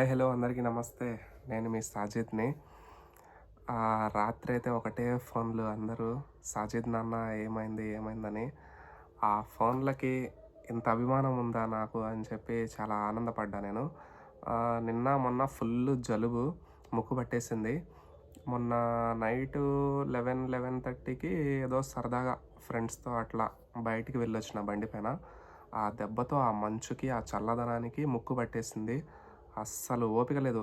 Hi hello అందరికీ నమస్తే. నేను మీ సాజిద్ని రాత్రి అయితే ఒకటే ఫోన్లు అందరూ సాజిద్ నాన్న ఏమైంది ఏమైందని. ఆ ఫోన్లకి ఇంత అభిమానం ఉందా నాకు అని చెప్పి చాలా ఆనందపడ్డా నేను. నిన్న మొన్న ఫుల్ జలుబు ముక్కు పట్టేసింది. మొన్న నైట్ లెవెన్ లెవెన్ థర్టీకి ఏదో సరదాగా ఫ్రెండ్స్తో అట్లా బయటికి వెళ్ళొచ్చిన బండి పైన ఆ దెబ్బతో ఆ మంచుకి ఆ చల్లదనానికి ముక్కు పట్టేసింది. అస్సలు ఓపిక లేదు.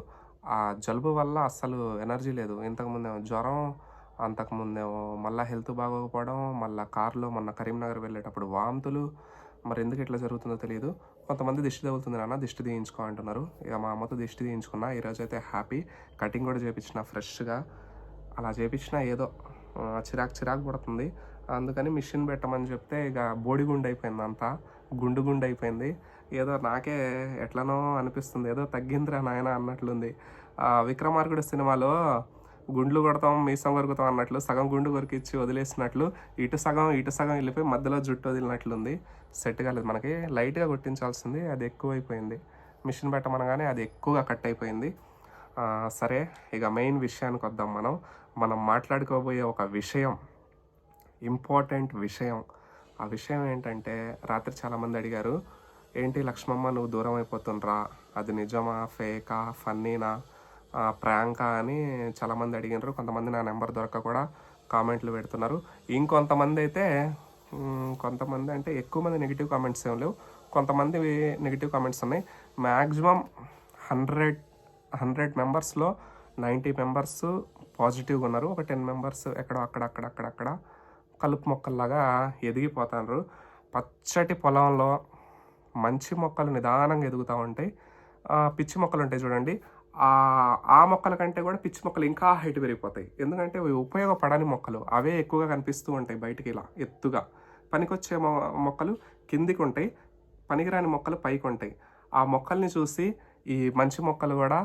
ఆ జలుబు వల్ల అస్సలు ఎనర్జీ లేదు. ఇంతకుముందేమో జ్వరం అంతకుముందేమో మళ్ళీ హెల్త్ బాగోకపోవడం మళ్ళీ కార్లో మొన్న కరీంనగర్ వెళ్ళేటప్పుడు వాంతులు. మరి ఎందుకు ఇట్లా జరుగుతుందో తెలియదు కొంతమంది దిష్టి తగులుతుంది నాన్న దిష్టి తీయించుకో అంటున్నారు. ఇక మా అమ్మతో దిష్టి తీయించుకున్నా ఈరోజు అయితే హ్యాపీ. కటింగ్ కూడా చేపించిన ఫ్రెష్గా. అలా చేపించినా ఏదో చిరాకు చిరాకు పడుతుంది. అందుకని మిషన్ పెట్టమని చెప్తే ఇక బోడిగుండు అయిపోయింది అంతా గుండు గుండు అయిపోయింది ఏదో నాకే ఎట్లనో అనిపిస్తుంది. ఏదో తగ్గిందిరా నాయన అన్నట్లుంది. ఆ, విక్రమార్కుడు సినిమాలో గుండ్లు కొడతాం మీసం కొరుకుతాం అన్నట్లు సగం గుండు కొరికిచ్చి వదిలేసినట్లు ఇటు సగం ఇటు సగం వెళ్ళిపోయి మధ్యలో జుట్టు వదిలినట్లుంది. సెట్ కాలేదు మనకి. లైట్గా కొట్టించాల్సింది అది ఎక్కువైపోయింది. మిషన్ పెట్టమనగానే అది ఎక్కువగా కట్ అయిపోయింది సరే ఇక మెయిన్ విషయానికి వద్దాం మనం. మనం మాట్లాడుకోబోయే ఒక విషయం ఇంపార్టెంట్ విషయం. ఆ విషయం ఏంటంటే రాత్రి చాలామంది అడిగారు ఏంటి లక్ష్మమ్మ నువ్వు దూరం అయిపోతుండ్రా? అది నిజమా? ఫేకా? ఫన్నీనా? ప్రాంకా అని చాలామంది అడిగినారు. కొంతమంది నా నెంబర్ దొరక కూడా కామెంట్లు పెడుతున్నారు. ఇంకొంతమంది అయితే కొంతమంది అంటే ఎక్కువ మంది నెగిటివ్ కామెంట్స్ ఏం లేవు. కొంతమంది నెగిటివ్ కామెంట్స్ ఉన్నాయి. మ్యాక్సిమం హండ్రెడ్ హండ్రెడ్ మెంబర్స్లో నైంటీ మెంబర్స్ పాజిటివ్గా ఉన్నారు. ఒక టెన్ మెంబర్స్ ఎక్కడో అక్కడ అక్కడ అక్కడ అక్కడ కలుపు మొక్కల్లాగా ఎదిగిపోతారు పచ్చటి పొలంలో మంచి మొక్కలు నిదానంగా ఎదుగుతూ ఉంటాయి. పిచ్చి మొక్కలు ఉంటాయి చూడండి. ఆ మొక్కల కంటే కూడా పిచ్చి మొక్కలు ఇంకా హైట్ పెరిగిపోతాయి. ఎందుకంటే అవి ఉపయోగపడని మొక్కలు. అవే ఎక్కువగా కనిపిస్తూ ఉంటాయి బయటికి ఇలా ఎత్తుగా. పనికొచ్చే మొ మొక్కలు కిందికి ఉంటాయి పనికిరాని మొక్కలు పైకి ఉంటాయి. ఆ మొక్కల్ని చూసి ఈ మంచి మొక్కలు కూడా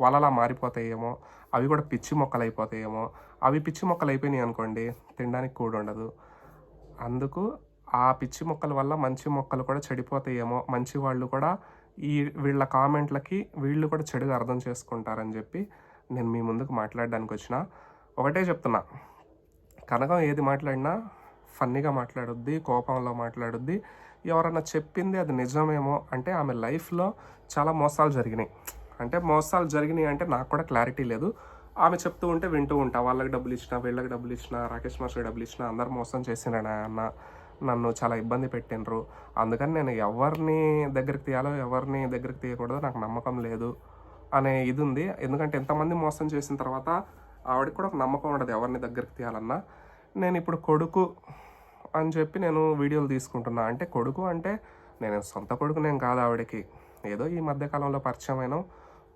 వలలా మారిపోతాయేమో అవి కూడా పిచ్చి మొక్కలు అయిపోతాయేమో అవి పిచ్చి మొక్కలు అయిపోయినాయి అనుకోండి తినడానికి కూడా ఉండదు అందుకు ఆ పిచ్చి మొక్కల వల్ల మంచి మొక్కలు కూడా చెడిపోతాయేమో. మంచి వాళ్ళు కూడా ఈ వీళ్ళ కామెంట్లకి వీళ్ళు కూడా చెడుగా అర్థం చేసుకుంటారని చెప్పి నేను మీ ముందుకు మాట్లాడడానికి వచ్చిన. ఒకటే చెప్తున్నా. కనకం ఏది మాట్లాడినా ఫన్నీగా మాట్లాడుద్ది కోపంలో మాట్లాడుద్ది. ఎవరన్నా చెప్పింది అది నిజమేమో అంటే ఆమె లైఫ్లో చాలా మోసాలు జరిగినాయి. అంటే మోసాలు జరిగినాయి అంటే నాకు కూడా క్లారిటీ లేదు. ఆమె చెప్తూ ఉంటే వింటూ ఉంటా. వాళ్ళకి డబ్బులు ఇచ్చిన వీళ్ళకి డబ్బులు ఇచ్చిన రాకేష్ మాస్టర్ డబ్బులు ఇచ్చిన అందరు మోసం చేసినాడు అన్న నన్ను చాలా ఇబ్బంది పెట్టినరు అందుకని నేను ఎవరిని దగ్గరికి తీయాలో ఎవరిని దగ్గరికి తీయకూడదో నాకు నమ్మకం లేదు అనే ఇది ఉంది. ఎందుకంటే ఎంతమంది మోసం చేసిన తర్వాత ఆవిడకి కూడా ఒక నమ్మకం ఉండదు ఎవరిని దగ్గరికి తీయాలన్నా. నేను ఇప్పుడు కొడుకు అని చెప్పి నేను వీడియోలు తీసుకుంటున్నా. అంటే కొడుకు అంటే నేను సొంత కొడుకు నేను కాదు ఆవిడకి. ఏదో ఈ మధ్యకాలంలో పరిచయమైన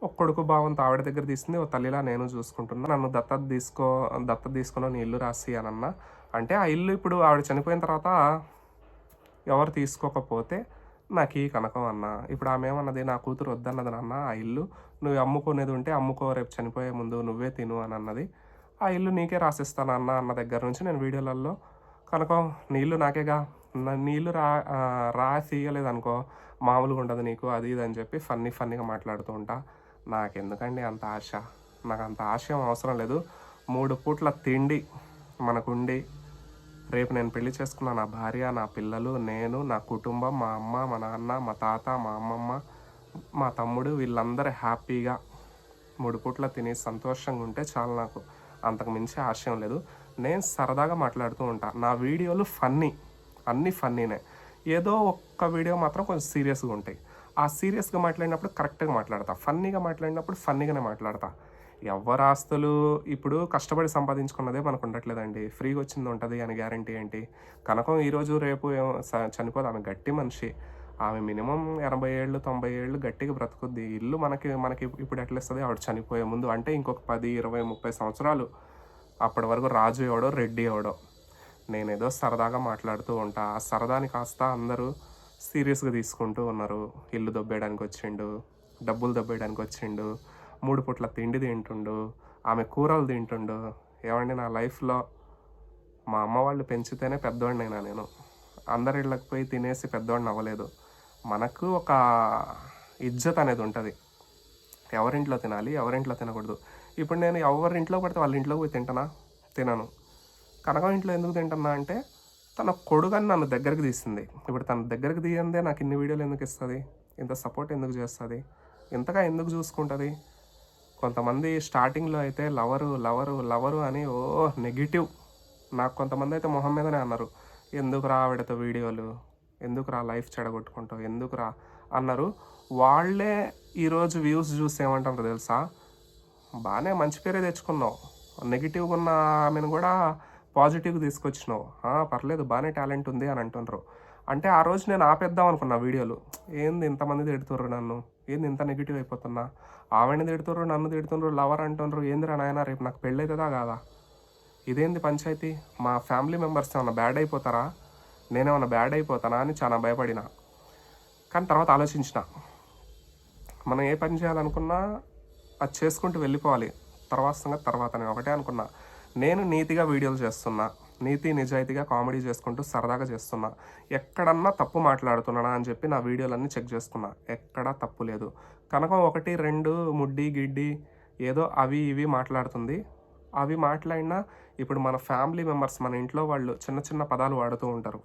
ఒక కొడుకు భావంతో ఆవిడ దగ్గర తీసింది ఓ తల్లిలా నేను చూసుకుంటున్నా. నన్ను దత్తత తీసుకో దత్తత తీసుకుని నీ ఇల్లు రాసి అనన్నా. అంటే ఆ ఇల్లు ఇప్పుడు ఆవిడ చనిపోయిన తర్వాత ఎవరు తీసుకోకపోతే నాకు ఈ కనకం అన్న. ఇప్పుడు ఆమె ఏమన్నది నా కూతురు వద్దన్నది నాన్న ఆ ఇల్లు నువ్వు అమ్ముకునేది ఉంటే అమ్ముకో రేపు చనిపోయే ముందు నువ్వే తిను అని అన్నది. ఆ ఇల్లు నీకే రాసిస్తాను అన్న అన్న దగ్గర నుంచి నేను వీడియోలలో కనుక నీళ్ళు నాకేగా? నీళ్ళు రా రాసియలేదు అనుకో మామూలుగా ఉండదు నీకు అది ఇది అని చెప్పి ఫన్నీ ఫన్నీగా మాట్లాడుతూ ఉంటా. నాకెందుకండి అంత ఆశ? నాకు అంత ఆశయం అవసరం లేదు. మూడు పూట్ల తిండి మనకుండి రేపు నేను పెళ్ళి చేసుకున్న నా భార్య నా పిల్లలు నేను నా కుటుంబం మా అమ్మ మా నాన్న మా తాత మా అమ్మమ్మ మా తమ్ముడు వీళ్ళందరూ హ్యాపీగా మూడు పూట్ల తిని సంతోషంగా ఉంటే చాలు నాకు. అంతకు మించి ఆశయం లేదు. నేను సరదాగా మాట్లాడుతూ ఉంటా. నా వీడియోలు ఫన్నీ. అన్నీ ఫన్నీనే. ఏదో ఒక్క వీడియో మాత్రం కొంచెం సీరియస్గా ఉంటాయి. ఆ సీరియస్గా మాట్లాడినప్పుడు కరెక్ట్గా మాట్లాడతా. ఫన్నీగా మాట్లాడినప్పుడు ఫన్నీగానే మాట్లాడతా. ఎవరి ఆస్తులు ఇప్పుడు కష్టపడి సంపాదించుకున్నదే మనకు ఉండట్లేదండి ఫ్రీగా వచ్చింది ఉంటుంది అని గ్యారంటీ ఏంటి? కనకం ఈరోజు రేపు ఏమో స- చనిపోదు. ఆమె గట్టి మనిషి. ఆమె మినిమం ఎనభై ఏళ్ళు తొంభై ఏళ్ళు గట్టిగా బ్రతుకుద్ది. ఇల్లు మనకి మనకి ఇప్పుడు ఎట్లా ఇస్తుంది ఆవిడ చనిపోయే ముందు అంటే ఇంకొక పది ఇరవై ముప్పై సంవత్సరాలు. అప్పటి వరకు రాజు ఎవడో రెడ్డి ఎవడో. నేనేదో సరదాగా మాట్లాడుతూ ఉంటా. ఆ సరదాని కాస్త అందరూ సీరియస్గా తీసుకుంటూ ఉన్నారు. ఇల్లు దొబ్బేయడానికి వచ్చిండు డబ్బులు దొబ్బేయడానికి వచ్చిండు మూడు పూట్ల తిండి తింటుండు ఆమె కూరలు తింటుండు. ఏమండి నా లైఫ్లో మా అమ్మ వాళ్ళు పెంచితేనే పెద్దవాడినైనా నేను. అందరి ఇళ్ళకి పోయి తినేసి పెద్దవాడిని అవ్వలేదు. మనకు ఒక ఇజ్జత్ అనేది ఉంటుంది. ఎవరింట్లో తినాలి ఎవరింట్లో తినకూడదు. ఇప్పుడు నేను ఎవరింట్లో పడితే వాళ్ళ ఇంట్లో పోయి తింటానా? తినను. కనకం ఇంట్లో ఎందుకు తింటున్నా అంటే తన కొడుకని నన్ను దగ్గరికి తీసింది. ఇప్పుడు తన దగ్గరికి తీయందే నాకు ఇన్ని వీడియోలు ఎందుకు ఇస్తుంది? ఇంత సపోర్ట్ ఎందుకు చేస్తుంది? ఇంతగా ఎందుకు చూసుకుంటుంది? కొంతమంది స్టార్టింగ్లో అయితే లవరు లవరు లవరు అని ఓ నెగిటివ్ నాకు కొంతమంది అయితే మొహం మీదనే అన్నారు. ఎందుకు రా ఆవిడతో వీడియోలు? ఎందుకు రా లైఫ్ చెడగొట్టుకుంటావు? ఎందుకు రా? అన్నారు. వాళ్ళే ఈరోజు వ్యూస్ చూసి ఏమంటారు తెలుసా? బాగానే మంచి పేరే తెచ్చుకున్నావు. నెగిటివ్గా ఉన్న ఆమెను కూడా పాజిటివ్ తీసుకొచ్చినావు. పర్లేదు బాగానే టాలెంట్ ఉంది అని అంటున్నారు అంటే ఆ రోజు నేను ఆపేద్దాం అనుకున్నా వీడియోలు. ఏంది ఇంతమంది తిడుతుర్రు నన్ను? ఏంది ఇంత నెగిటివ్ అయిపోతున్నా? ఆవిడని తిడుతుర్రు నన్ను తిడుతుండ్రు లవర్ అంటున్నారు ఏందిరా నాయన రేపు నాకు పెళ్ళవుతుందా కాదా? ఇదేంది పంచాయతీ? మా ఫ్యామిలీ మెంబర్స్ ఏమైనా బ్యాడ్ అయిపోతారా? నేనేమన్నా బ్యాడ్ అయిపోతానా అని చాలా భయపడిన. కానీ తర్వాత ఆలోచించిన. మనం ఏ పని చేయాలనుకున్నా అది చేసుకుంటూ వెళ్ళిపోవాలి. తర్వాత సంగతి తర్వాత నేను ఒకటే అనుకున్నా. నేను నీతిగా వీడియోలు చేస్తున్నా. నీతి నిజాయితీగా కామెడీ చేసుకుంటూ సరదాగా చేస్తున్నా. ఎక్కడన్నా తప్పు మాట్లాడుతున్నానా అని చెప్పి నా వీడియోలన్నీ చెక్ చేసుకున్నా. ఎక్కడా తప్పు లేదు. కనుక ఒకటి రెండు ముడ్డి గిడ్డి ఏదో అవి ఇవి మాట్లాడుతుంది. అవి మాట్లాడినా ఇప్పుడు మన ఫ్యామిలీ మెంబర్స్ మన ఇంట్లో వాళ్ళు చిన్న చిన్న పదాలు వాడుతూ ఉంటారు.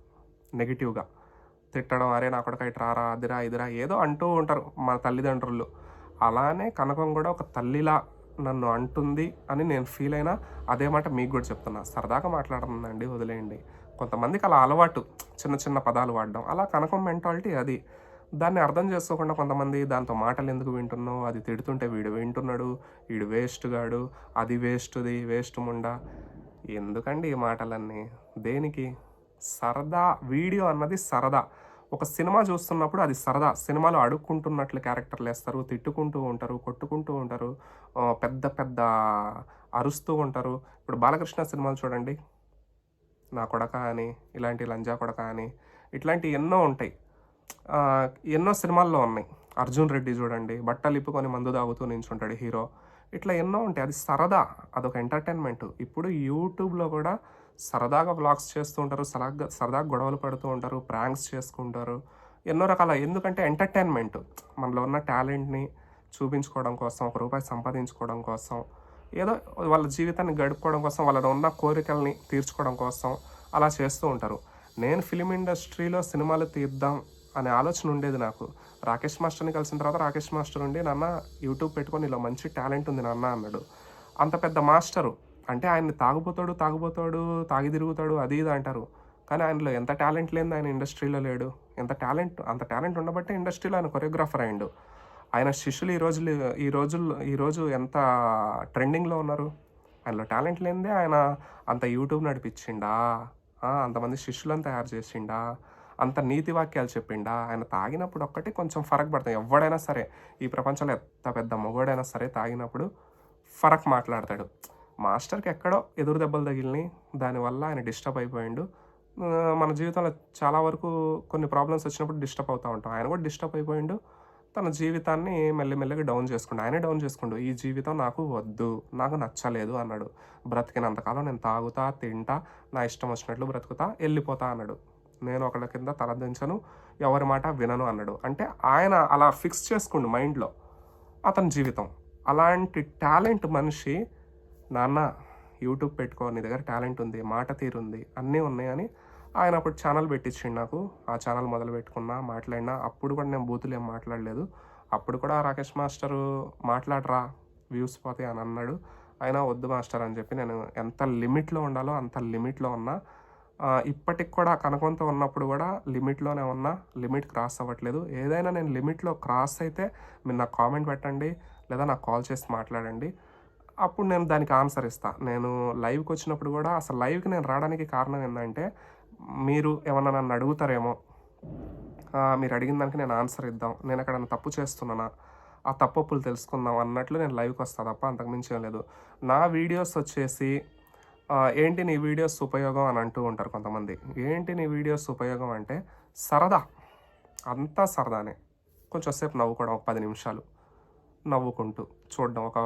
నెగిటివ్గా. తిట్టడం అరే నా కొడుకు ఇటు రారా అదిరా ఇదిరా ఏదో అంటూ ఉంటారు మన తల్లిదండ్రులు. అలానే కనకం కూడా ఒక తల్లిలా నన్ను అంటుంది అని నేను ఫీల్ అయినా అదే మాట మీకు కూడా చెప్తున్నా. సరదాగా మాట్లాడుతుందండి వదిలేయండి. కొంతమందికి అలా అలవాటు చిన్న చిన్న పదాలు వాడడం అలా కనకం మెంటాలిటీ అది. దాన్ని అర్థం చేసుకోకుండా కొంతమంది దాంతో మాటలు ఎందుకు వింటున్నావు? అది తిడుతుంటే వీడు వింటున్నాడు వీడు వేస్ట్ గాడు అది వేస్ట్ది వేస్ట్ ముండా. ఎందుకండి ఈ మాటలన్నీ? దేనికి? సరదా వీడియో అన్నది సరదా. ఒక సినిమా చూస్తున్నప్పుడు అది సరదా. సినిమాలో అడుక్కుంటున్నట్లు క్యారెక్టర్లు వేస్తారు తిట్టుకుంటూ ఉంటారు కొట్టుకుంటూ ఉంటారు పెద్ద పెద్ద అరుస్తూ ఉంటారు. ఇప్పుడు బాలకృష్ణ సినిమాలు చూడండి. నా కొడక అని ఇలాంటి లంజా కొడక అని ఇట్లాంటి ఎన్నో ఉంటాయి. ఎన్నో సినిమాల్లో ఉన్నాయి. అర్జున్ రెడ్డి చూడండి బట్టలు ఇప్పుకొని మందు తాగుతూ నించుంటాడు హీరో. ఇట్లా ఎన్నో ఉంటాయి. అది సరదా అదొక ఎంటర్టైన్మెంట్. ఇప్పుడు యూట్యూబ్లో కూడా సరదాగా వ్లాగ్స్ చేస్తూ ఉంటారు సరదాగా సరదాగా గొడవలు పడుతూ ఉంటారు ప్రాంక్స్ చేసుకుంటారు. ఎన్నో రకాల ఎందుకంటే ఎంటర్టైన్మెంట్. మనలో ఉన్న టాలెంట్ని చూపించుకోవడం కోసం ఒక రూపాయి సంపాదించుకోవడం కోసం ఏదో వాళ్ళ జీవితాన్ని గడుపుకోవడం కోసం వాళ్ళలో ఉన్న కోరికల్ని తీర్చుకోవడం కోసం అలా చేస్తూ ఉంటారు. నేను ఫిలిం ఇండస్ట్రీలో సినిమాలు తీద్దాం అనే ఆలోచన ఉండేది నాకు. రాకేష్ మాస్టర్ని కలిసిన తర్వాత రాకేష్ మాస్టర్ ఉండి నాన్న యూట్యూబ్ పెట్టుకొని ఇలా మంచి టాలెంట్ ఉంది నాన్న అన్నాడు. అంత పెద్ద మాస్టరు. అంటే ఆయన తాగుపోతాడు తాగుపోతాడు తాగి తిరుగుతాడు అది ఇది అంటారు. కానీ ఆయనలో ఎంత టాలెంట్ లేదు ఆయన ఇండస్ట్రీలో లేడు. ఎంత టాలెంట్ అంత టాలెంట్ ఉండబట్టే ఇండస్ట్రీలో ఆయన కొరియోగ్రాఫర్ అయిండు ఆయన శిష్యులు ఈ రోజులు ఈ రోజుల్లో ఈరోజు ఎంత ట్రెండింగ్లో ఉన్నారు? ఆయనలో టాలెంట్ లేనిదే ఆయన అంత యూట్యూబ్ నడిపించిండా? అంతమంది శిష్యులను తయారు చేసిండా? అంత నీతి వాక్యాలు చెప్పిండా? ఆయన తాగినప్పుడు ఒక్కటి కొంచెం ఫరక్ పడుతుంది ఎవడైనా సరే ఈ ప్రపంచంలో ఎంత పెద్ద మొగోడైనా సరే తాగినప్పుడు ఫరక్ మాట్లాడతాడు. మాస్టర్కి ఎక్కడో ఎదురు దెబ్బలు తగిలినాయి. దానివల్ల ఆయన డిస్టర్బ్ అయిపోయిండు. మన జీవితంలో చాలా వరకు కొన్ని ప్రాబ్లమ్స్ వచ్చినప్పుడు డిస్టర్బ్ అవుతూ ఉంటాం. ఆయన కూడా డిస్టర్బ్ అయిపోయిండు. తన జీవితాన్ని మెల్లిమెల్లిగా డౌన్ చేసుకుండు. ఆయనే డౌన్ చేసుకుండు. ఈ జీవితం నాకు వద్దు. నాకు నచ్చలేదు అన్నాడు. బ్రతికినంతకాలం నేను తాగుతా తింటా. నా ఇష్టం వచ్చినట్లు బ్రతుకుతా వెళ్ళిపోతా అన్నాడు. నేను ఒకళ్ళ కింద తలదించను. ఎవరి మాట వినను అన్నాడు. అంటే ఆయన అలా ఫిక్స్ చేసుకుండు మైండ్లో అతని జీవితం. అలాంటి టాలెంట్ మనిషి నాన్న యూట్యూబ్ పెట్టుకో నీ దగ్గర టాలెంట్ ఉంది మాట తీరుంది అన్నీ ఉన్నాయని ఆయన అప్పుడు ఛానల్ పెట్టించిండు నాకు. ఆ ఛానల్ మొదలు పెట్టుకున్నా మాట్లాడినా అప్పుడు కూడా నేను బూతులు ఏం మాట్లాడలేదు. అప్పుడు కూడా రాకేష్ మాస్టరు మాట్లాడరా వ్యూస్ పోతాయి అని అన్నాడు. అయినా వద్దు మాస్టర్ అని చెప్పి నేను ఎంత లిమిట్లో ఉండాలో అంత లిమిట్లో ఉన్నా. ఇప్పటికి కూడా కనకొంత ఉన్నప్పుడు కూడా లిమిట్లోనే ఉన్నా లిమిట్ క్రాస్ అవ్వట్లేదు. ఏదైనా నేను లిమిట్లో క్రాస్ అయితే మీరు నాకు కామెంట్ పెట్టండి లేదా నాకు కాల్ చేసి మాట్లాడండి. అప్పుడు నేను దానికి ఆన్సర్ ఇస్తా. నేను లైవ్కి వచ్చినప్పుడు కూడా అసలు లైవ్కి నేను రావడానికి కారణం ఏంటంటే మీరు ఏమన్నా నన్ను అడుగుతారేమో మీరు అడిగిన దానికి నేను ఆన్సర్ ఇద్దాం. నేను ఎక్కడైనా తప్పు చేస్తున్నానా? ఆ తప్పప్పులు తెలుసుకుందాం అన్నట్లు నేను లైవ్కి వస్తా తప్ప అంతకుమించి ఏం లేదు. నా వీడియోస్ వచ్చేసి ఏంటి నీ వీడియోస్ ఉపయోగం అని అంటూ ఉంటారు కొంతమంది. ఏంటి నీ వీడియోస్ ఉపయోగం అంటే సరదా. అంతా సరదానే. కొంచెం సేపు నవ్వుకోవడం ఒక పది నిమిషాలు నవ్వుకుంటూ చూడడం ఒక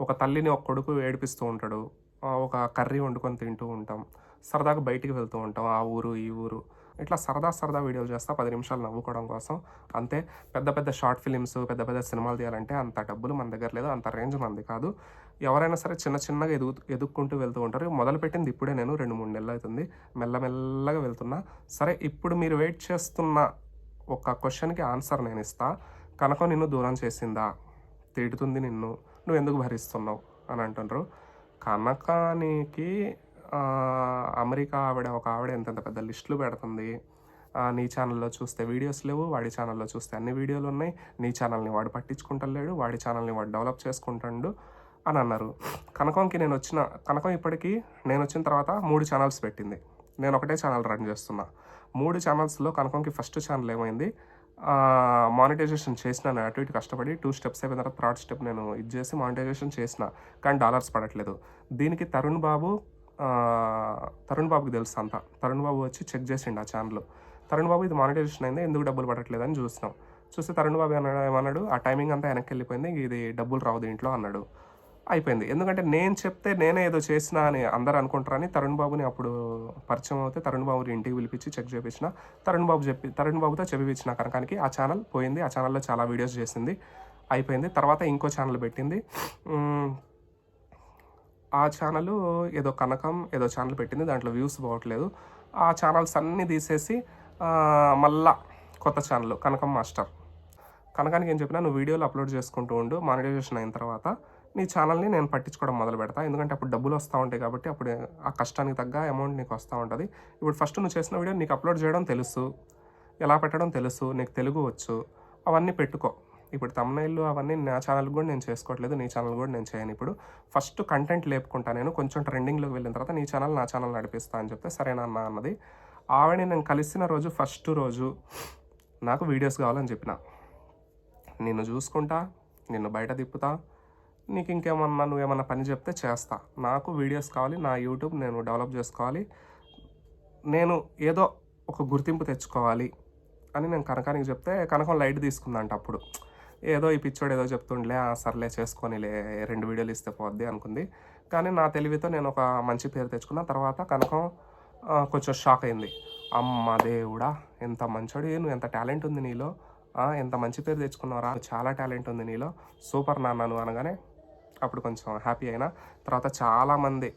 ఒక తల్లిని ఒక కొడుకు ఏడిపిస్తూ ఉంటాడు. ఒక కర్రీ వండుకొని తింటూ ఉంటాం. సరదాగా బయటికి వెళ్తూ ఉంటాం. ఆ ఊరు ఈ ఊరు. ఇట్లా సరదా సరదా వీడియోలు చేస్తా పది నిమిషాలు నవ్వుకోవడం కోసం. అంతే. పెద్ద పెద్ద షార్ట్ ఫిలిమ్స్ పెద్ద పెద్ద సినిమాలు తీయాలంటే అంత డబ్బులు మన దగ్గర లేదు. అంత రేంజ్ మంది కాదు. ఎవరైనా సరే చిన్న చిన్నగా ఎదుగు ఎదుక్కుంటూ వెళ్తూ ఉంటారు. మొదలుపెట్టింది ఇప్పుడే నేను. రెండు మూడు నెలలు అవుతుంది. మెల్లమెల్లగా వెళ్తున్నా. సరే ఇప్పుడు మీరు వెయిట్ చేస్తున్న ఒక క్వశ్చన్కి ఆన్సర్ నేను ఇస్తా. కనుక నిన్ను దూరం చేసిందా? తిడుతుంది నిన్ను. నువ్వు ఎందుకు భరిస్తున్నావు అని అంటుండ్రు. కనకానికి అమెరికా ఆవిడ ఒక ఆవిడ ఎంతెంత పెద్ద లిస్టులు పెడుతుంది. నీ ఛానల్లో చూస్తే వీడియోస్ లేవు వాడి ఛానల్లో చూస్తే అన్ని వీడియోలు ఉన్నాయి. నీ ఛానల్ని వాడు పట్టించుకుంటలేడు వాడి ఛానల్ని వాడు డెవలప్ చేసుకుంటాడు అని అన్నారు. కనకంకి నేను వచ్చిన కనకం ఇప్పటికీ నేను వచ్చిన తర్వాత మూడు ఛానల్స్ పెట్టింది. నేను ఒకటే ఛానల్ రన్ చేస్తున్నా. మూడు ఛానల్స్లో కనకంకి ఫస్ట్ ఛానల్ ఏమైంది? మానిటైజేషన్ చేసినాను అటు ఇటు కష్టపడి టూ స్టెప్స్ అయిపోయిన తర్వాత థర్డ్ స్టెప్ నేను ఇది చేసి మానిటైజేషన్ చేసిన కానీ డాలర్స్ పడట్లేదు. దీనికి తరుణ్ బాబు తరుణ్ బాబుకి తెలుసు అంతా. తరుణ్ బాబు వచ్చి చెక్ చేసిండు ఆ ఛానల్ తరుణ్ బాబు ఇది మానిటైజేషన్ అయింది ఎందుకు డబ్బులు పడట్లేదు అని చూసినాం. చూస్తే తరుణ్ బాబు అన్నాడు ఏమన్నాడు ఆ టైమింగ్ అంతా వెనక్కి వెళ్ళిపోయింది ఇది డబ్బులు రావు దీంట్లో అన్నాడు. అయిపోయింది. ఎందుకంటే నేను చెప్తే నేనే ఏదో చేసినా అని అందరు అనుకుంటారని తరుణ్ బాబుని అప్పుడు పరిచయం అవుతే తరుణ్ బాబుని ఇంటికి పిలిపించి చెక్ చేపించిన. తరుణ్ బాబు చెప్పి తరుణ్ బాబుతో చెప్పిచ్చిన కనకానికి ఆ ఛానల్ పోయింది. ఆ ఛానల్లో చాలా వీడియోస్ చేసింది. అయిపోయింది. తర్వాత ఇంకో ఛానల్ పెట్టింది. ఆ ఛానల్ ఏదో కనకం ఏదో ఛానల్ పెట్టింది. దాంట్లో వ్యూస్ పోవట్లేదు. ఆ ఛానల్స్ అన్నీ తీసేసి మళ్ళా కొత్త ఛానల్ కనకం మాస్టర్. కనకానికి ఏం చెప్పినా నువ్వు వీడియోలు అప్లోడ్ చేసుకుంటూ ఉండు. మానిటైజేషన్ అయిన తర్వాత నీ ఛానల్ని నేను పట్టించుకోవడం మొదలు పెడతా. ఎందుకంటే అప్పుడు డబ్బులు వస్తూ ఉంటాయి కాబట్టి అప్పుడు ఆ కష్టానికి తగ్గ అమౌంట్ నీకు వస్తూ ఉంటుంది. ఇప్పుడు ఫస్ట్ నువ్వు చేసిన వీడియో నీకు అప్లోడ్ చేయడం తెలుసు. ఎలా పెట్టడం తెలుసు? నీకు తెలుగు వచ్చు. అవన్నీ పెట్టుకో. ఇప్పుడు తమ్నైళ్ళు అవన్నీ నా ఛానల్ కూడా నేను చేసుకోవట్లేదు. నీ ఛానల్ కూడా నేను చేయను ఇప్పుడు. ఫస్ట్ కంటెంట్ లేపుకుంటా. నేను కొంచెం ట్రెండింగ్లోకి వెళ్ళిన తర్వాత నీ ఛానల్ నా ఛానల్ నడిపిస్తా అని చెప్తే సరేనన్నా అన్నది. ఆవిడ నేను కలిసిన రోజు ఫస్ట్ రోజు నాకు వీడియోస్ కావాలని చెప్పిన. నిన్ను చూసుకుంటా నిన్ను బయట తిప్పుతా నీకు ఇంకేమన్నా నువ్వేమన్నా పని చెప్తే చేస్తా. నాకు వీడియోస్ కావాలి నా యూట్యూబ్ నేను డెవలప్ చేసుకోవాలి. నేను ఏదో ఒక గుర్తింపు తెచ్చుకోవాలి అని నేను కనకానికి చెప్తే కనకం లైట్ తీసుకుందంట అప్పుడు. ఏదో ఈ పిచ్చోడు ఏదో చెప్తుండలే "ఆ, సర్లే చేసుకొనిలే రెండు వీడియోలు ఇస్తే పోద్ది అనుకుంది. కానీ నా తెలివితో నేను ఒక మంచి పేరు తెచ్చుకున్న తర్వాత కనకం కొంచెం షాక్ అయింది. అమ్మ దేవుడా ఎంత మంచోడు నువ్వు ఎంత టాలెంట్ ఉంది నీలో? ఎంత మంచి పేరు తెచ్చుకున్నావురా చాలా టాలెంట్ ఉంది నీలో. సూపర్ నాన్న నువ్వు అనగానే అప్పుడు కొంచెం హ్యాపీ అయినా. తర్వాత చాలామంది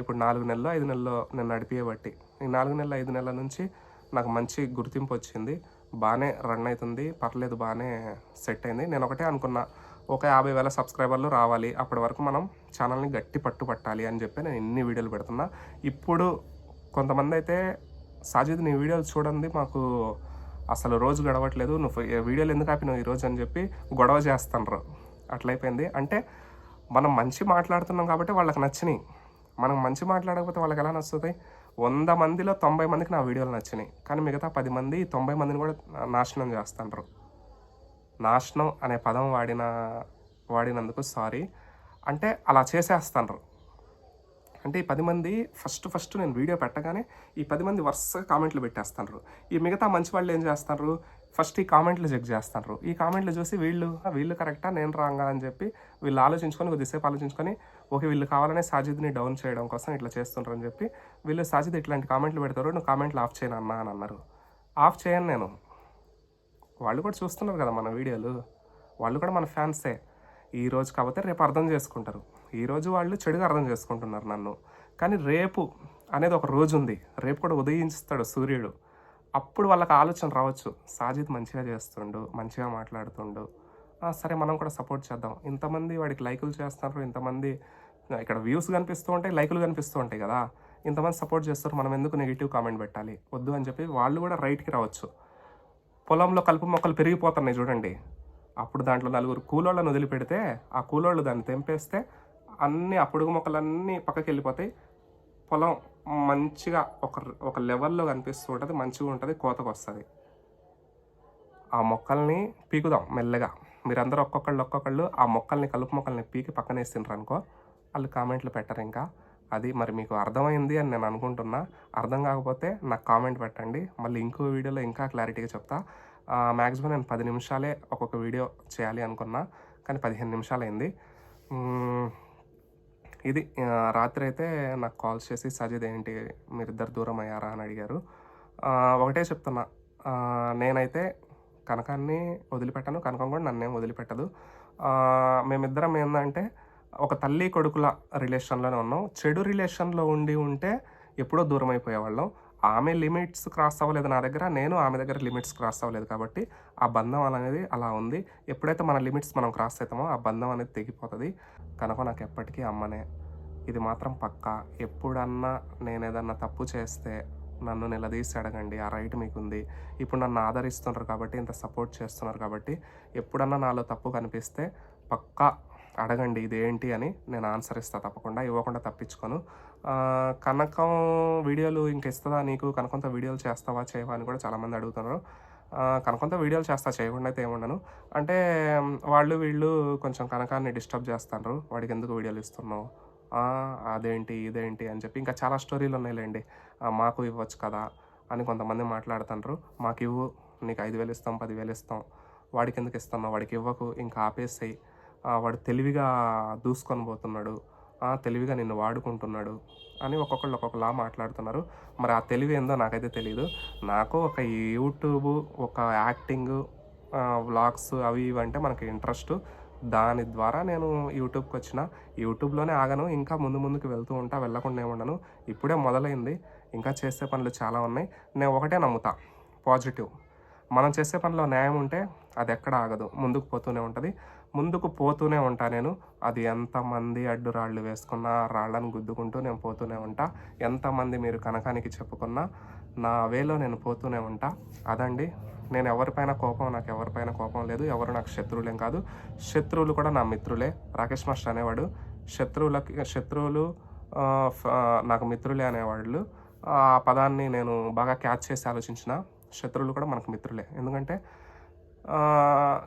ఇప్పుడు నాలుగు నెలలు ఐదు నెలలు నేను నడిపియబట్టి ఈ నాలుగు నెలలు ఐదు నెలల నుంచి నాకు మంచి గుర్తింపు వచ్చింది. బాగానే రన్ అవుతుంది. పర్లేదు బాగానే సెట్ అయింది. నేను ఒకటే అనుకున్నా ఒక యాభై వేల సబ్స్క్రైబర్లు రావాలి. అప్పటి వరకు మనం ఛానల్ని గట్టి పట్టు పట్టాలి అని చెప్పి నేను ఇన్ని వీడియోలు పెడుతున్నా. ఇప్పుడు కొంతమంది అయితే సాజిద్ నీ వీడియోలు చూడండి మాకు అసలు రోజు గడవట్లేదు. నువ్వు వీడియోలు ఎందుకు ఆపినావు ఈరోజు అని చెప్పి గొడవ చేస్తాను అట్లయిపోయింది. అంటే మనం మంచి మాట్లాడుతున్నాం కాబట్టి వాళ్ళకి నచ్చినాయి. మనం మంచి మాట్లాడకపోతే వాళ్ళకి ఎలా నచ్చుతుంది వంద మందిలో తొంభై మందికి నా వీడియోలు నచ్చినాయి. కానీ మిగతా పది మంది తొంభై మందిని కూడా నాశనం చేస్తుంటారు నాశనం అనే పదం వాడిన వాడినందుకు సారీ. అంటే అలా చేసేస్తాండ్రు. అంటే ఈ పది మంది ఫస్ట్ ఫస్ట్ నేను వీడియో పెట్టగానే ఈ పది మంది వరుసగా కామెంట్లు పెట్టేస్తారు ఈ మిగతా మంచి వాళ్ళు ఏం చేస్తారు ఫస్ట్ ఈ కామెంట్లు చెక్ చేస్తారు ఈ కామెంట్లు చూసి వీళ్ళు వీళ్ళు కరెక్టా? నేను రాంగా? అని చెప్పి వీళ్ళు ఆలోచించుకొని కొద్దిసేపు ఆలోచించుకొని ఓకే వీళ్ళు కావాలనే సాజిద్ని డౌన్ చేయడం కోసం ఇట్లా చేస్తుంటారు అని చెప్పి వీళ్ళు సాజిద్ ఇట్లాంటి కామెంట్లు పెడతారు నువ్వు కామెంట్లు ఆఫ్ చేయను అన్నా అని అన్నారు. ఆఫ్ చేయను నేను. వాళ్ళు కూడా చూస్తున్నారు కదా మన వీడియోలు. వాళ్ళు కూడా మన ఫ్యాన్సే. ఈ రోజు కాకపోతే రేపు అర్థం చేసుకుంటారు. ఈరోజు వాళ్ళు చెడుగా అర్థం చేసుకుంటున్నారు నన్ను. కానీ రేపు అనేది ఒక రోజు ఉంది రేపు కూడా ఉదయించుతాడు సూర్యుడు. అప్పుడు వాళ్ళకి ఆలోచన రావచ్చు. సాజిద్ మంచిగా చేస్తుండు మంచిగా మాట్లాడుతుండు. సరే మనం కూడా సపోర్ట్ చేద్దాం. ఇంతమంది వాడికి లైకులు చేస్తున్నారు ఇంతమంది ఇక్కడ వ్యూస్ కనిపిస్తూ ఉంటాయి లైకులు కనిపిస్తూ ఉంటాయి కదా. ఇంతమంది సపోర్ట్ చేస్తారు మనం ఎందుకు నెగిటివ్ కామెంట్ పెట్టాలి? వద్దు అని చెప్పి వాళ్ళు కూడా రైట్కి రావచ్చు. పొలంలో కలుపు మొక్కలు పెరిగిపోతున్నాయి చూడండి. అప్పుడు దాంట్లో నలుగురు కూలోళ్ళను వదిలిపెడితే ఆ కూలోళ్ళు దాన్ని తెంపేస్తే అన్ని అప్పుడు మొక్కలన్నీ పక్కకి వెళ్ళిపోతాయి పొలం మంచిగా ఒక ఒక లెవెల్లో కనిపిస్తూ ఉంటుంది మంచిగా ఉంటుంది కోతకు వస్తుంది. ఆ మొక్కల్ని పీకుదాం మెల్లగా. మీరందరూ ఒక్కొక్కళ్ళు ఒక్కొక్కళ్ళు ఆ మొక్కల్ని కలుపు మొక్కల్ని పీకి పక్కన అనుకో వాళ్ళు కామెంట్లు పెట్టరు ఇంకా. అది మరి మీకు అర్థమైంది అని నేను అనుకుంటున్నా. అర్థం కాకపోతే నాకు కామెంట్ పెట్టండి. మళ్ళీ ఇంకో వీడియోలో ఇంకా క్లారిటీగా చెప్తా. మ్యాక్సిమం నేను పది నిమిషాలే ఒక్కొక్క వీడియో చేయాలి అనుకున్నా కానీ పదిహేను నిమిషాలు అయింది ఇది రాత్రి అయితే నాకు కాల్ చేసి సజిద్ ఏంటి? మీరిద్దరు దూరం అయ్యారా? అని అడిగారు. ఒకటే చెప్తున్నా. నేనైతే కనకాన్ని వదిలిపెట్టను. కనకం కూడా నన్నేం వదిలిపెట్టదు. మేమిద్దరం ఏంటంటే ఒక తల్లి కొడుకుల రిలేషన్లోనే ఉన్నాం. చెడు రిలేషన్లో ఉండి ఉంటే ఎప్పుడో దూరం అయిపోయేవాళ్ళం ఆమె లిమిట్స్ క్రాస్ అవ్వలేదు నా దగ్గర నేను ఆమె దగ్గర లిమిట్స్ క్రాస్ అవ్వలేదు కాబట్టి ఆ బంధం అనేది అలా ఉంది. ఎప్పుడైతే మన లిమిట్స్ మనం క్రాస్ అవుతామో ఆ బంధం అనేది తెగిపోతుంది. కనుక నాకు ఎప్పటికీ అమ్మనే. ఇది మాత్రం పక్కా. ఎప్పుడన్నా నేను ఏదన్నా తప్పు చేస్తే నన్ను నిలదీసి అడగండి. ఆ రైట్ మీకుంది. ఇప్పుడు నన్ను ఆదరిస్తున్నారు కాబట్టి ఇంత సపోర్ట్ చేస్తున్నారు కాబట్టి ఎప్పుడన్నా నాలో తప్పు కనిపిస్తే పక్కా అడగండి ఇదేంటి అని నేను ఆన్సర్ ఇస్తాను తప్పకుండా ఇవ్వకుండా తప్పించుకోను. కనకం వీడియోలు ఇంక ఇస్తుందా నీకు? కనకొంత వీడియోలు చేస్తావా చేయవా అని కూడా చాలామంది అడుగుతున్నారు. కనకొంత వీడియోలు చేస్తా చేయకుండా అయితే ఏముండను. అంటే వాళ్ళు వీళ్ళు కొంచెం కనకాన్ని డిస్టర్బ్ చేస్తారు. వాడికి ఎందుకు వీడియోలు ఇస్తున్నావు? అదేంటి ఇదేంటి అని చెప్పి ఇంకా చాలా స్టోరీలు ఉన్నాయిలేండి. మాకు ఇవ్వచ్చు కదా అని కొంతమంది మాట్లాడుతున్నారు మాకు ఇవ్వు నీకు ఐదు వేలు ఇస్తాం పదివేలు ఇస్తాం. వాడికి ఎందుకు ఇస్తున్నావు? వాడికి ఇవ్వకు ఇంకా ఆపేసేయి. వాడు తెలివిగా దూసుకొని పోతున్నాడు. తెలివిగా నిన్ను వాడుకుంటున్నాడు అని ఒక్కొక్కళ్ళు ఒక్కొక్కలా మాట్లాడుతున్నారు. మరి ఆ తెలివి ఏందో నాకైతే తెలియదు నాకు ఒక యూట్యూబ్ ఒక యాక్టింగ్ వ్లాగ్స్ అవి ఇవి అంటే మనకి ఇంట్రెస్ట్. దాని ద్వారా నేను యూట్యూబ్కి వచ్చిన. యూట్యూబ్లోనే ఆగను. ఇంకా ముందు ముందుకు వెళ్తూ ఉంటా వెళ్ళకుండా ఉండను. ఇప్పుడే మొదలైంది. ఇంకా చేసే పనులు చాలా ఉన్నాయి. నేను ఒకటే నమ్ముతా. పాజిటివ్. మనం చేసే పనిలో న్యాయం ఉంటే అది ఎక్కడ ఆగదు. ముందుకు పోతూనే ఉంటుంది. ముందుకు పోతూనే ఉంటా నేను. అది ఎంతమంది అడ్డు రాళ్ళు వేసుకున్నా రాళ్ళను గుద్దుకుంటూ నేను పోతూనే ఉంటా. ఎంతమంది మీరు కనకానికి చెప్పుకున్నా నా వేలో నేను పోతూనే ఉంటా. అదండి. నేను ఎవరిపైన కోపం నాకు ఎవరిపైన కోపం లేదు. ఎవరు నాకు శత్రువులేం కాదు. శత్రువులు కూడా నా మిత్రులే. రాకేష్ మాస్టర్ అనేవాడు. శత్రువులకి శత్రువులు నాకు మిత్రులే అనేవాళ్ళు. ఆ పదాన్ని నేను బాగా క్యాచ్ చేసి ఆలోచించిన. శత్రువులు కూడా మనకు మిత్రులే. ఎందుకంటే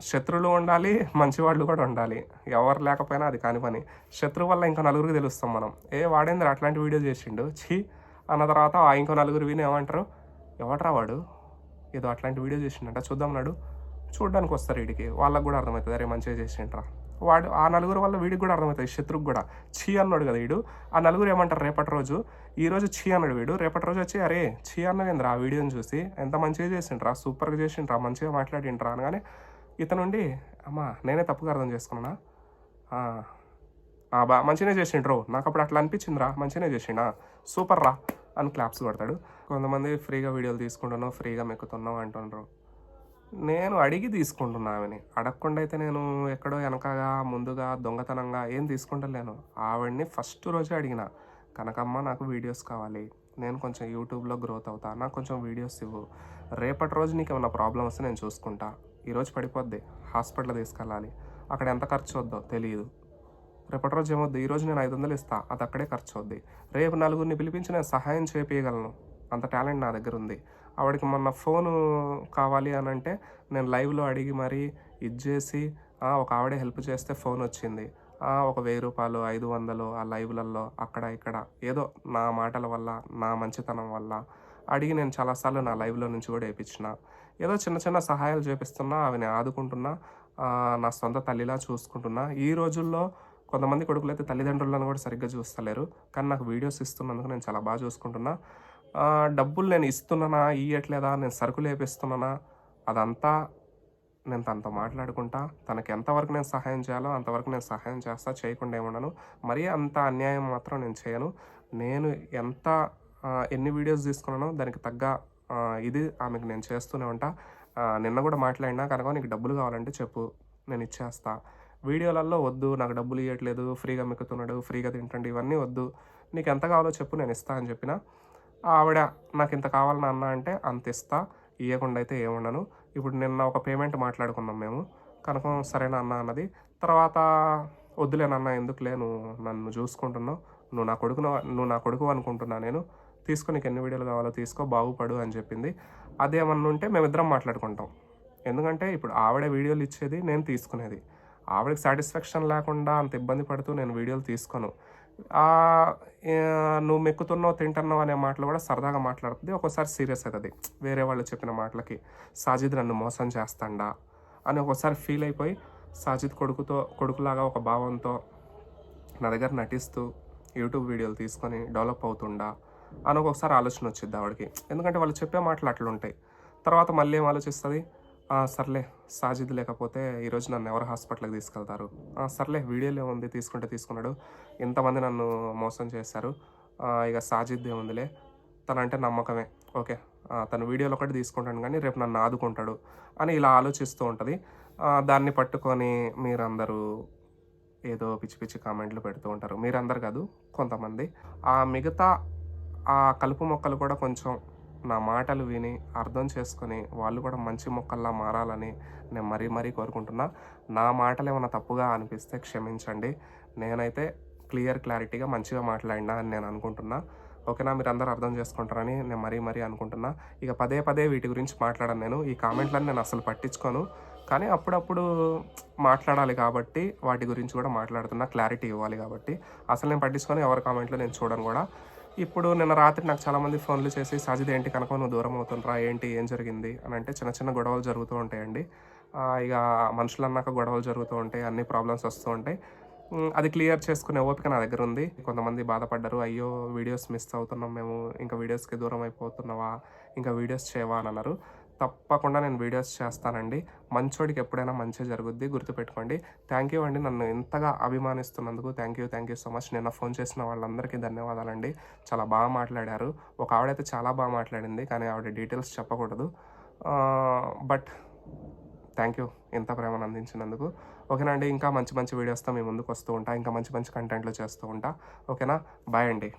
శత్రువులు ఉండాలి మంచివాళ్ళు కూడా ఉండాలి. ఎవరు లేకపోయినా అది కాని పని. శత్రువు వల్ల ఇంకా నలుగురికి తెలుస్తాం మనం. ఏ వాడేంద్ర అట్లాంటి వీడియో చేసిండు? ఛీ! అన్న తర్వాత ఆ ఇంకో నలుగురు విని ఏమంటారు? ఎవట్రా వాడు? ఏదో అట్లాంటి వీడియో చేసిండంట. చూద్దాం నాడు. చూడడానికి వస్తారు వీడికి. వాళ్ళకి కూడా అర్థమవుతుంది. అరే మంచిగా చేసిండ్రా. వాడు ఆ నలుగురు వల్ల వీడికి కూడా అర్థమవుతుంది శత్రుకు కూడా. ఛీ అన్నాడు కదా వీడు. ఆ నలుగురు ఏమంటారు? రేపటి రోజు. ఈ రోజు ఛీ అన్నాడు వీడు. రేపటి రోజు వచ్చి అరే ఛీ అన్నవేంద్రా ఆ వీడియోని చూసి? ఎంత మంచిగా చేసిండ్రా? సూపర్గా చేసిండ్రా? మంచిగా మాట్లాడిండ్రా? అనగానే ఇతనుండి అమ్మా నేనే తప్పుగా అర్థం చేసుకున్నానా? బా మంచిగానే చేసిండ్రు. నాకు అప్పుడు అట్లా అనిపించిందిరా. మంచిగానే చేసిండా? సూపర్ రా అని క్లాప్స్ కొడతాడు. కొంతమంది ఫ్రీగా వీడియోలు తీసుకుంటున్నావు ఫ్రీగా మెక్కుతున్నావు అంటున్నారు నేను అడిగి తీసుకుంటున్నా ఆమెని. అడగకుండా అయితే నేను ఎక్కడో వెనకగా ముందుగా దొంగతనంగా ఏం తీసుకుంటలేను. ఆవిడ్ని ఫస్ట్ రోజే అడిగిన కనకమ్మ నాకు వీడియోస్ కావాలి. నేను కొంచెం యూట్యూబ్లో గ్రోత్ అవుతా. నాకు కొంచెం వీడియోస్ ఇవ్వు. రేపటి రోజు నీకు ఏమైనా ప్రాబ్లం వస్తే నేను చూసుకుంటా. ఈరోజు పడిపోద్ది. హాస్పిటల్ తీసుకెళ్ళాలి. అక్కడ ఎంత ఖర్చు వద్దో తెలియదు రేపటి రోజు ఏమొద్దు? ఈరోజు నేను ఐదు వందలు ఇస్తా. అది అక్కడే ఖర్చు అవుద్ది. రేపు నలుగురిని పిలిపించి నేను సహాయం చేపించగలను అంత టాలెంట్ నా దగ్గర ఉంది. ఆవిడకి మొన్న ఫోను కావాలి అని అంటే నేను లైవ్లో అడిగి మరీ ఇది చేసి ఒక ఆవిడే హెల్ప్ చేస్తే ఫోన్ వచ్చింది. ఒక వెయ్యి రూపాయలు ఐదు వందలు ఆ లైవ్లలో అక్కడ ఇక్కడ ఏదో నా మాటల వల్ల నా మంచితనం వల్ల అడిగి నేను చాలాసార్లు నా లైవ్లో నుంచి కూడా వేయించిన. ఏదో చిన్న చిన్న సహాయాలు చేపిస్తున్నా అవిని ఆదుకుంటున్నా నా సొంత తల్లిలా చూసుకుంటున్నా. ఈ రోజుల్లో కొంతమంది కొడుకులు అయితే తల్లిదండ్రులను కూడా సరిగ్గా చూస్తలేరు. కానీ నాకు వీడియోస్ ఇస్తున్నందుకు నేను చాలా బాగా చూసుకుంటున్నా. డబ్బులు నేను ఇస్తున్నానా ఇయ్యట్లేదా నేను సరుకులు వేపిస్తున్నానా అదంతా నేను తనతో మాట్లాడుకుంటా. తనకి ఎంతవరకు నేను సహాయం చేయాలో అంతవరకు నేను సహాయం చేస్తా చేయకుండా ఏముండను. మరీ అంత అన్యాయం మాత్రం నేను చేయను. నేను ఎంత ఎన్ని వీడియోస్ తీసుకున్నానో దానికి తగ్గ ఇది ఆమెకు నేను చేస్తూనే ఉంటా. నిన్న కూడా మాట్లాడినా కనుక నీకు డబ్బులు కావాలంటే చెప్పు నేను ఇచ్చేస్తా. వీడియోలలో వద్దు నాకు డబ్బులు ఇవ్వట్లేదు ఫ్రీగా మెక్కుతున్నాడు ఫ్రీగా తింటండి ఇవన్నీ వద్దు. నీకు ఎంత కావాలో చెప్పు నేను ఇస్తా అని చెప్పిన. ఆవిడ నాకు ఇంత కావాలి అన్న అంటే అంత ఇస్తా ఇవ్వకుండా అయితే ఏముండను. ఇప్పుడు నిన్న ఒక పేమెంట్ మాట్లాడుకున్నాం మేము. కనుక సరేనా అన్న అన్నది. తర్వాత వద్దులేనన్న ఎందుకులే? నువ్వు నన్ను చూసుకుంటున్నావు. నువ్వు నా కొడుకు నువ్వు నా కొడుకు అనుకుంటున్నా నేను. తీసుకో నీకు ఎన్ని వీడియోలు కావాలో తీసుకో బాగుపడు అని చెప్పింది. అదేమన్నా ఉంటే మేమిద్దరం మాట్లాడుకుంటాం. ఎందుకంటే ఇప్పుడు ఆవిడ వీడియోలు ఇచ్చేది నేను తీసుకునేది. ఆవిడకి సాటిస్ఫాక్షన్ లేకుండా అంత ఇబ్బంది పడుతూ నేను వీడియోలు తీసుకోను. నువ్వు మెక్కుతున్నావు తింటున్నావు అనే మాటలు కూడా సరదాగా మాట్లాడుతుంది. ఒక్కోసారి సీరియస్ అవుతుంది. వేరే వాళ్ళు చెప్పిన మాటలకి సాజిద్ నన్ను మోసం చేస్తాడా అని ఒకసారి ఫీల్ అయిపోయి సాజిద్ కొడుకుతో కొడుకులాగా ఒక భావంతో నా దగ్గర నటిస్తూ యూట్యూబ్ వీడియోలు తీసుకొని డెవలప్ అవుతుండా అని ఒక్కొక్కసారి ఆలోచన వచ్చింది ఆవిడకి. ఎందుకంటే వాళ్ళు చెప్పే మాటలు అట్లుంటాయి తర్వాత మళ్ళీ ఏం ఆలోచిస్తుంది? సర్లే సాజిద్ లేకపోతే ఈరోజు నన్ను ఎవరు హాస్పిటల్కి తీసుకెళ్తారు? సర్లే వీడియోలో ఉంది తీసుకుంటే తీసుకున్నాడు. ఇంతమంది నన్ను మోసం చేశారు. ఇక సాజిద్ ఏముందిలే? తనంటే నమ్మకమే. ఓకే. తను వీడియోలో ఒకటి తీసుకుంటాను కానీ రేపు నన్ను ఆదుకుంటాడు అని ఇలా ఆలోచిస్తూ ఉంటుంది. దాన్ని పట్టుకొని మీరందరూ ఏదో పిచ్చి పిచ్చి కామెంట్లు పెడుతూ ఉంటారు. మీరందరు కాదు కొంతమంది. ఆ మిగతా ఆ కలుపు మొక్కలు కూడా కొంచెం నా మాటలు విని అర్థం చేసుకొని వాళ్ళు కూడా మంచి మొక్కల్లా మారాలని నేను మరీ మరీ కోరుకుంటున్నా. నా మాటలు ఏమైనా తప్పుగా అనిపిస్తే క్షమించండి. నేనైతే క్లియర్ క్లారిటీగా మంచిగా మాట్లాడినా అని నేను అనుకుంటున్నా. ఓకేనా? మీరు అందరూ అర్థం చేసుకుంటారని నేను మరీ మరీ అనుకుంటున్నా. ఇక పదే పదే వీటి గురించి మాట్లాడాను నేను. ఈ కామెంట్లను నేను అసలు పట్టించుకోను. కానీ అప్పుడప్పుడు మాట్లాడాలి కాబట్టి వాటి గురించి కూడా మాట్లాడుతున్నా. క్లారిటీ ఇవ్వాలి కాబట్టి. అసలు నేను పట్టించుకొని. ఎవరి కామెంట్లో నేను చూడను కూడా. ఇప్పుడు నిన్న రాత్రి నాకు చాలామంది ఫోన్లు చేసి సజిద్ ఏంటి కనుక నువ్వు దూరం అవుతుండ్రా? ఏంటి? ఏం జరిగింది? అని అంటే చిన్న చిన్న గొడవలు జరుగుతూ ఉంటాయండి. ఇక మనుషులు అన్నాక గొడవలు జరుగుతూ ఉంటాయి. అన్ని ప్రాబ్లమ్స్ వస్తూ ఉంటాయి. అది క్లియర్ చేసుకునే ఓపిక నా దగ్గర ఉంది. కొంతమంది బాధపడ్డారు అయ్యో వీడియోస్ మిస్ అవుతున్నాం మేము ఇంకా వీడియోస్కి దూరం అయిపోతున్నావా ఇంకా వీడియోస్ చేయవా అని అన్నారు. తప్పకుండా నేను వీడియోస్ చేస్తానండి. మంచోడికి ఎప్పుడైనా మంచి జరుగుద్ది గుర్తుపెట్టుకోండి. థ్యాంక్ యూ అండి నన్ను ఇంతగా అభిమానిస్తున్నందుకు. Thank you thank you so much. నిన్న ఫోన్ చేసిన వాళ్ళందరికీ ధన్యవాదాలండి. చాలా బాగా మాట్లాడారు. ఒక ఆవిడైతే చాలా బాగా మాట్లాడింది కానీ ఆవిడ డీటెయిల్స్ చెప్పకూడదు. బట్ థ్యాంక్ యూ ఇంత ప్రేమను అందించినందుకు. ఓకేనా అండి? ఇంకా మంచి మంచి వీడియోస్తో మీ ముందుకు వస్తూ ఉంటా. ఇంకా మంచి మంచి కంటెంట్లు చేస్తూ ఉంటా. ఓకేనా? బాయ్ అండి.